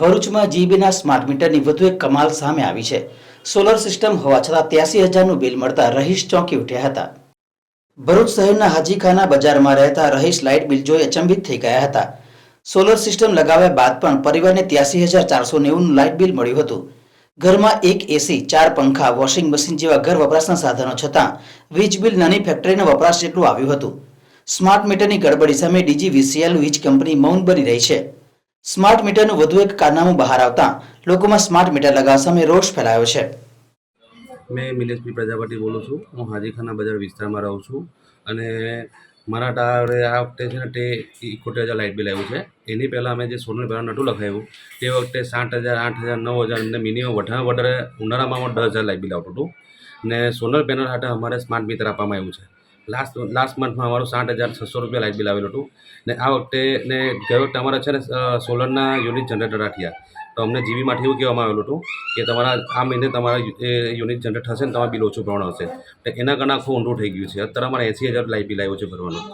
ભરૂચમાં જીબીના સ્માર્ટ મીટરની વધુ એક કમાલ સામે આવી છે. સોલર સિસ્ટમ હોવા છતાં ત્યાસી હજારનું બિલ મળતા રહીશ ચોંકી ઉઠ્યા હતા. ભરૂચ શહેરના હાજીખાના બજારમાં રહેતા રહીશ લાઇટ બિલ જોઈ અચંબિત થઈ ગયા હતા. સોલર સિસ્ટમ લગાવ્યા બાદ પણ પરિવારને ત્યાસી હજાર ચારસો નેવુંનું લાઇટ બિલ મળ્યું હતું. ઘરમાં એક એસી, ચાર પંખા, વોશિંગ મશીન જેવા ઘર વપરાશના સાધનો છતાં વીજ બિલ નાની ફેક્ટરીનો વપરાશ જેટલું આવ્યું હતું. સ્માર્ટ મીટરની ગડબડી સામે ડીજીવીસીએલ વીજ કંપની મૌન બની રહી છે. સ્માર્ટ મીટરનું વધુ એક કારનામું બહાર આવતા લોકોમાં સ્માર્ટ મીટર લગાવવા સામે રોષ ફેલાયો છે. મેં મિલેશભાઈ પ્રજાપતિ બોલું છું. હું હાજીખાના બજાર વિસ્તારમાં રહું છું અને મારા ટાવરે આ વખતે છે ને તે ઇકોતેર હજાર લાઇટ બિલ આવ્યું છે. એની પહેલાં અમે જે સોનલ પેનલ નટું લખાવ્યું, તે વખતે સાત હજાર, આઠ હજાર, નવ હજાર અને મિનિમમ વધારે વધારે ઉનાળામાં દસ હજાર લાઇટ બિલ આવતું હતું. ને સોલર પેનલ સાથે અમારે સ્માર્ટ મીટર આપવામાં આવ્યું છે. લાસ્ટ લાસ્ટ મંથમાં અમારું સાત હજાર છસો રૂપિયા લાઇટ બિલ આવેલું હતું. ને આ વખતે ને ગયો વખતે અમારા છે ને સોલરના યુનિટ જનરેટર રાખ્યા. તો અમને જીબીમાંથી એવું કહેવામાં આવેલું હતું કે તમારા, આ મહિને તમારા યુનિટ જનરેટ થશે ને તમારા બિલ ઓછું ભરવાનું હશે. તો એના કારણે આખું ઊંધું થઈ ગયું છે. અત્યારે અમારે એંસી હજાર લાઇટ બિલ આવ્યું છે ભરવાનું.